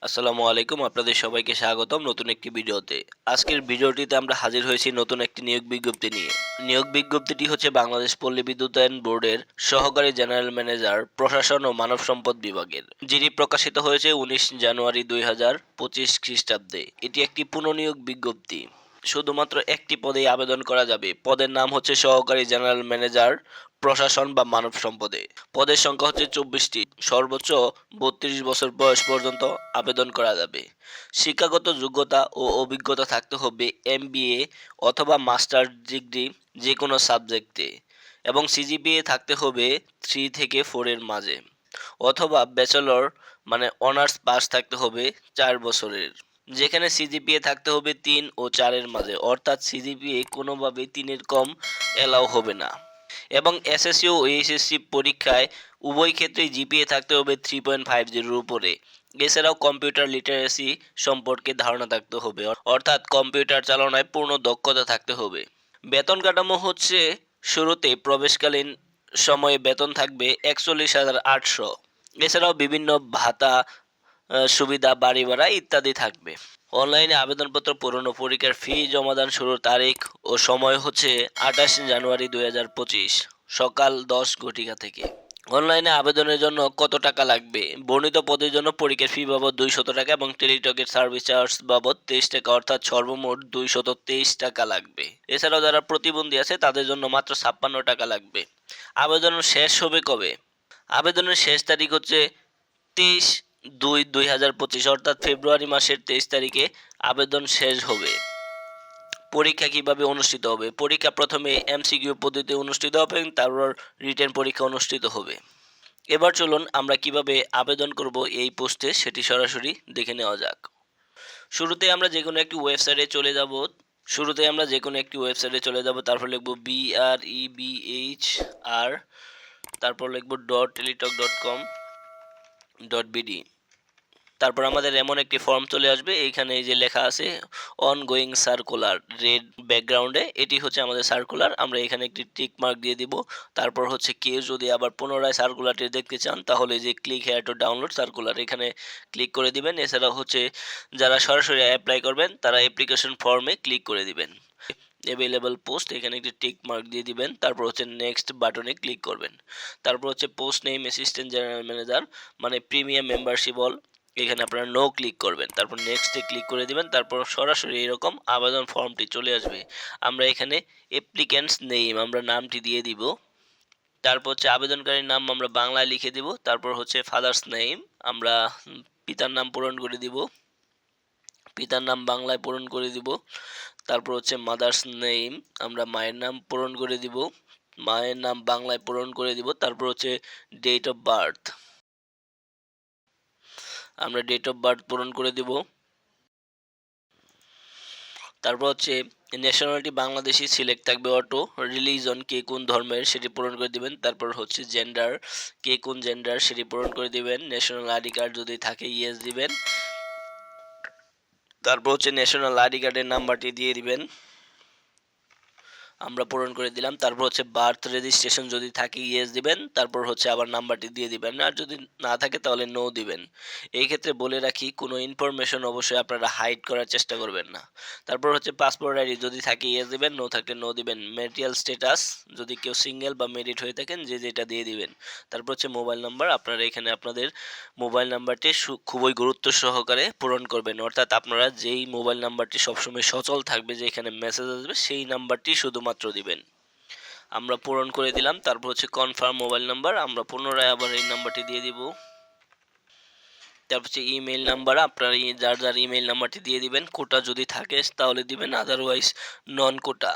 আসসালামু আলাইকুম, আপনাদের সবাইকে স্বাগতম নতুন একটি ভিডিওতে। আজকের ভিডিওটিতে আমরা হাজির হয়েছি নতুন একটি নিয়োগ বিজ্ঞপ্তি নিয়ে। নিয়োগ বিজ্ঞপ্তিটি হচ্ছে বাংলাদেশ পল্লী বিদ্যুতায়ন বোর্ডের সহকারী জেনারেল ম্যানেজার, প্রশাসন ও মানব সম্পদ বিভাগের, যিনি প্রকাশিত হয়েছে উনিশ জানুয়ারি দুই হাজার পঁচিশ খ্রিস্টাব্দে। এটি একটি পুনঃনিয়োগ বিজ্ঞপ্তি। শুধুমাত্র একটি পদে আবেদন করা যাবে। পদের নাম হচ্ছে সহকারী জেনারেল ম্যানেজার প্রশাসন বা মানব সম্পদে। পদের সংখ্যা হচ্ছে চব্বিশটি। সর্বোচ্চ বত্রিশ বছর বয়স পর্যন্ত আবেদন করা যাবে। শিক্ষাগত যোগ্যতা ও অভিজ্ঞতা থাকতে হবে এম অথবা মাস্টার ডিগ্রি যে কোনো সাবজেক্টে এবং সিজিপিএ থাকতে হবে থ্রি থেকে ফোরের মাঝে অথবা ব্যাচেলর মানে অনার্স পাস থাকতে হবে চার বছরের। যেখানে সিজিপিএ থাকতে হবে তিন ও চারের মাঝে। অর্থাৎ সিজিপিএ কোনোভাবেই তিনের কম এলাও হবে না। এবং এসএসসি ও এইচএসসি পরীক্ষায় উভয় ক্ষেত্রেই জিপিএ থাকতে হবে থ্রি পয়েন্ট ফাইভ জিরোর উপরে। এছাড়াও কম্পিউটার লিটারেসি সম্পর্কে ধারণা থাকতে হবে অর্থাৎ কম্পিউটার চালনায় পূর্ণ দক্ষতা থাকতে হবে। বেতন কাঠামো হচ্ছে শুরুতে প্রবেশকালীন সময়ে বেতন থাকবে একচল্লিশ হাজার আটশো। এছাড়াও বিভিন্ন ভাতা সুবিধা, বাড়ি ভাড়া ইত্যাদি থাকবে। অনলাইনে আবেদনপত্র পূরণ ও পরীক্ষার ফি, জমাদান শুরুর তারিখ ও সময় হচ্ছে আঠাশ জানুয়ারি দুই হাজার পঁচিশ, সকাল দশ ঘটিকা থেকে। অনলাইনে আবেদনের জন্য কত টাকা লাগবে? বর্ণিত পদের জন্য পরীক্ষার ফি বাবদ দুইশত টাকা এবং টেলিটকের সার্ভিস চার্জ বাবদ তেইশ টাকা, অর্থাৎ সর্বমোট দুইশত তেইশ টাকা লাগবে। এছাড়াও যারা প্রতিবন্ধী আছে, তাদের জন্য মাত্র ছাপ্পান্ন টাকা লাগবে। আবেদন শেষ হবে কবে? আবেদনের শেষ তারিখ হচ্ছে তেইশ দুই দুই হাজার পঁচিশ অর্থাৎ ফেব্রুয়ারি মাসের তেইশ তারিখে আবেদন শেষ হবে। পরীক্ষা কীভাবে অনুষ্ঠিত হবে? পরীক্ষা প্রথমে এমসিকিউ পদ্ধতিতে অনুষ্ঠিত হবে এবং তারপর রিটার্ন পরীক্ষা অনুষ্ঠিত হবে। এবার চলুন আমরা কীভাবে আবেদন করব এই পোস্টে সেটি সরাসরি দেখে নেওয়া যাক। শুরুতে আমরা যে কোনো একটি ওয়েবসাইটে চলে যাব। শুরুতে আমরা যে কোনো একটি ওয়েবসাইটে চলে যাব, তারপর লিখব B R E B H R তারপর লিখব dot Teletalk dot com dot BD তারপর আমাদের এমন একটি ফর্ম চলে আসবে, এইখানে এই যে লেখা আছে অন গোয়িং সার্কুলার রেড ব্যাকগ্রাউন্ডে এটি হচ্ছে আমাদের সার্কুলার আমরা এখানে একটি টিক মার্ক দিয়ে দিব। তারপর হচ্ছে কেউ যদি আবার পুনরায় সার্কুলারটি দেখতে চান, তাহলে যে click here to download circular এখানে ক্লিক করে দিবেন। এছাড়া হচ্ছে যারা সরাসরি অ্যাপ্লাই করবেন, তারা অ্যাপ্লিকেশন ফর্মে ক্লিক করে দিবেন। অ্যাভেলেবল পোস্ট এখানে একটি টিক মার্ক দিয়ে দিবেন। তারপর হচ্ছে নেক্সট বাটনে ক্লিক করবেন। তারপর হচ্ছে post name assistant general manager মানে প্রিমিয়াম মেম্বারশিপ অল এখানে আপনারা নো ক্লিক করবেন। তারপর নেক্সটে ক্লিক করে দিবেন, তারপর সরাসরি এরকম আবেদন ফর্মটি চলে আসবে। আমরা এখানে অ্যাপ্লিক্যান্টস নেম আমরা নামটি দিয়ে দিব। তারপর হচ্ছে আবেদনকারীর নাম আমরা বাংলায় লিখে দিব। তারপর হচ্ছে ফাদার্স নেম আমরা পিতার নাম পূরণ করে দিব। পিতার নাম বাংলায় পূরণ করে দিব। তারপর হচ্ছে মাদার্স নেম আমরা মায়ের নাম পূরণ করে দিব। মায়ের নাম বাংলায় পূরণ করে দিব। তারপর হচ্ছে ডেট অফ বার্থ আমরা ডেট অফ বার্থ পূরণ করে দিব। তারপর হচ্ছে ন্যাশনালিটি বাংলাদেশি সিলেক্ট থাকবে অটো রিলিজন কে কোন ধর্মের সেটি পূরণ করে দিবেন। তারপর হচ্ছে জেন্ডার কে কোন জেন্ডার সেটি পূরণ করে দিবেন। ন্যাশনাল আইডি কার্ড যদি থাকে ইয়েস দিবেন। তারপর হচ্ছে ন্যাশনাল আইডি কার্ডের নাম্বারটি দিয়ে দিবেন। আমরা পূরণ করে দিলাম। তারপর হচ্ছে বার্থ রেজিস্ট্রেশন যদি থাকে ইয়েস দিবেন। তারপর হচ্ছে আবার নাম্বারটি দিয়ে দিবেন। আর যদি না থাকে, তাহলে নো দিবেন। এই ক্ষেত্রে বলে রাখি, কোনো ইনফরমেশন অবশ্যই আপনারা হাইড করার চেষ্টা করবেন না। তারপর হচ্ছে পাসপোর্ট আইডি যদি থাকে ইয়েস দিবেন। নো থাকলে নো দিবেন। ম্যারিটাল স্ট্যাটাস যদি কেউ সিঙ্গেল বা মেরিট হয়ে থাকেন, যে যেটা দিয়ে দিবেন। তারপর হচ্ছে মোবাইল নাম্বার আপনারা এখানে আপনাদের মোবাইল নাম্বারটি খুবই গুরুত্ব সহকারে পূরণ করবেন। অর্থাৎ আপনারা যেই মোবাইল নাম্বারটি সবসময় সচল থাকবে যে এখানে মেসেজ আসবে, সেই নাম্বারটি শুধুমাত্র দিবেন। আমরা পূরণ করে দিলাম, তারপর হচ্ছে কনফার্ম মোবাইল নাম্বার আমরা পুনরায় আবার এই নাম্বারটি দিয়ে দিব। তারপর হচ্ছে ইমেল নাম্বার আপনার যার যার ইমেল নাম্বারটি দিয়ে দিবেন, কোটা যদি থাকে তাহলে দিবেন আদারওয়াইজ নন কোটা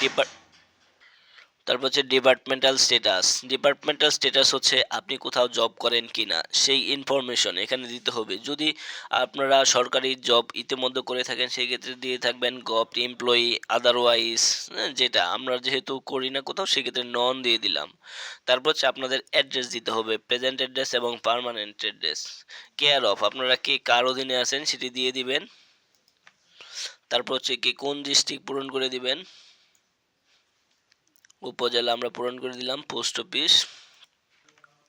ডিপার্ট তারপর হচ্ছে ডিপার্টমেন্টাল স্ট্যাটাস ডিপার্টমেন্টাল স্ট্যাটাস হচ্ছে আপনি কোথাও জব করেন কিনা, সেই ইনফরমেশন এখানে দিতে হবে। যদি আপনারা সরকারি জব ইতিমধ্যে করে থাকেন, সেই ক্ষেত্রে দিয়ে থাকবেন গভ এমপ্লয়ি আদারওয়াইজ যেটা আমরা যেহেতু করি না কোথাও সেক্ষেত্রে নন দিয়ে দিলাম। তারপর হচ্ছে আপনাদের অ্যাড্রেস দিতে হবে প্রেজেন্ট অ্যাড্রেস এবং পার্মানেন্ট অ্যাড্রেস কেয়ার অফ আপনারা কে কার অধীনে আছেন সেটি দিয়ে দিবেন। তারপর হচ্ছে কি কোন ডিস্ট্রিক্ট পূরণ করে দিবেন। উপজেলা আমরা পূরণ করে দিলাম পোস্ট অফিস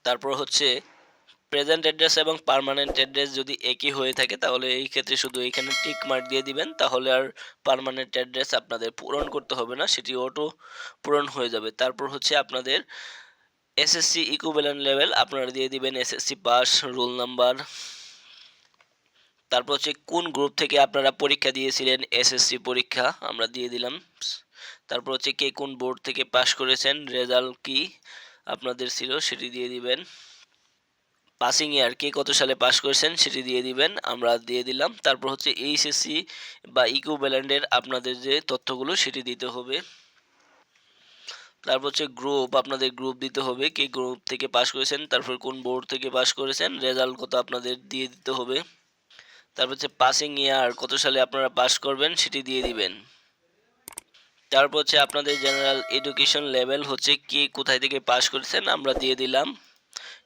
তারপর হচ্ছে প্রেজেন্ট অ্যাড্রেস এবং পার্মানেন্ট অ্যাড্রেস যদি একই হয়ে থাকে, তাহলে এই ক্ষেত্রে শুধু এখানে টিক মার্ক দিয়ে দিবেন, তাহলে আর পারমানেন্ট অ্যাড্রেস আপনাদের পূরণ করতে হবে না, সেটি অটো পূরণ হয়ে যাবে। তারপর হচ্ছে আপনাদের এসএসসি ইকুইভ্যালেন্ট লেভেল আপনারা দিয়ে দিবেন এসএসসি পাস রোল নাম্বার তারপর হচ্ছে কোন গ্রুপ থেকে আপনারা পরীক্ষা দিয়েছিলেন এসএসসি পরীক্ষা, আমরা দিয়ে দিলাম। তারপর হচ্ছে কে কোন বোর্ড থেকে পাশ করেছেন রেজাল্ট কি আপনাদের ছিল সেটি দিয়ে দিবেন। পাসিং ইয়ার কে কত সালে পাশ করেছেন সেটি দিয়ে দিবেন, আমরা দিয়ে দিলাম। তারপর হচ্ছে এইচএসসি বা ইকুইভ্যালেন্টের আপনাদের যে তথ্যগুলো সেটি দিতে হবে। তারপর হচ্ছে গ্রুপ আপনাদের গ্রুপ দিতে হবে কে গ্রুপ থেকে পাশ করেছেন, তারপর কোন বোর্ড থেকে পাশ করেছেন রেজাল্ট কত আপনাদের দিয়ে দিতে হবে। তারপর হচ্ছে পাসিং ইয়ার কত সালে আপনারা পাস করবেন সেটি দিয়ে দিবেন। তারপর হচ্ছে আপনাদের জেনারেল এডুকেশন লেভেল হচ্ছে কে কোথায় থেকে পাস করেছেন, আমরা দিয়ে দিলাম।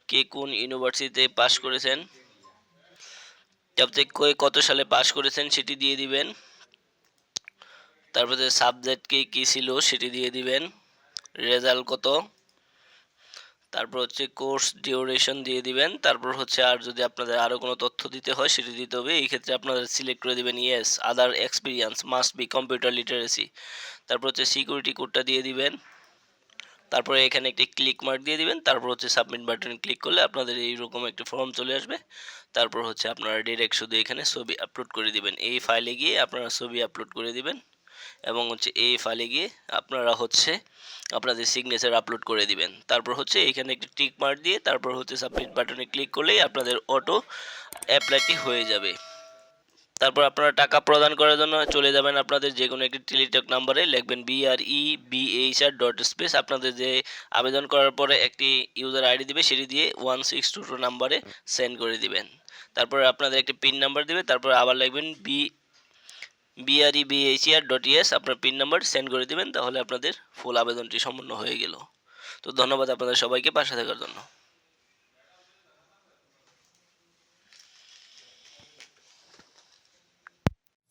কে কোন ইউনিভার্সিটিতে পাস করেছেন, তারপরে কে কত সালে পাস করেছেন সেটি দিয়ে দিবেন। তারপরে সাবজেক্ট কি কী ছিল সেটি দিয়ে দিবেন। রেজাল্ট কত তারপর হচ্ছে কোর্স ডিউরেশন দিয়ে দিবেন। তারপর হচ্ছে আর যদি আপনাদের আরও কোনো তথ্য দিতে হয় সেটি দিতে হবে। এই ক্ষেত্রে আপনারা সিলেক্ট করে দিবেন, yes, other experience must be computer literacy. তারপর হচ্ছে সিকিউরিটি কোডটা দিয়ে দিবেন। তারপরে এখানে একটি ক্লিক মার্ক দিয়ে দিবেন। তারপর হচ্ছে সাবমিট বাটন ক্লিক করলে আপনাদের এইরকম একটি ফর্ম চলে আসবে। তারপর হচ্ছে আপনারা ডিরেক্ট শুধু এখানে ছবি আপলোড করে দিবেন। এই ফাইলে গিয়ে আপনারা ছবি আপলোড করে দিবেন। এবং হচ্ছে এই ফাইলে গিয়ে আপনারা হচ্ছে আপনাদের সিগনেচার আপলোড করে দিবেন। তারপর হচ্ছে এখানে একটি টিক মার্ক দিয়ে তারপর হচ্ছে সাবমিট বাটনে ক্লিক করলেই আপনাদের অটো অ্যাপ্লাইটি হয়ে যাবে। তারপর আপনারা টাকা প্রদান করার জন্য চলে যাবেন আপনাদের যে কোনো একটি টেলিটক নাম্বারে লিখবেন বিআরই বিএইচআর ডট স্পেস আপনাদের যে আবেদন করার পরে একটি ইউজার আইডি দিবে, সেটি দিয়ে ওয়ান সিক্স টু টু নাম্বারে সেন্ড করে দিবেন। তারপরে আপনাদের একটি পিন নাম্বার দিবে, তারপর আবার লিখবেন B BRE BHR dot ES আপনার পিন নাম্বার সেন্ড করে দেবেন, তাহলে আপনাদের ফুল আবেদনটি সম্পূর্ণ হয়ে গেল। তো ধন্যবাদ আপনাদের সবাইকে, পাশে থাকার জন্য।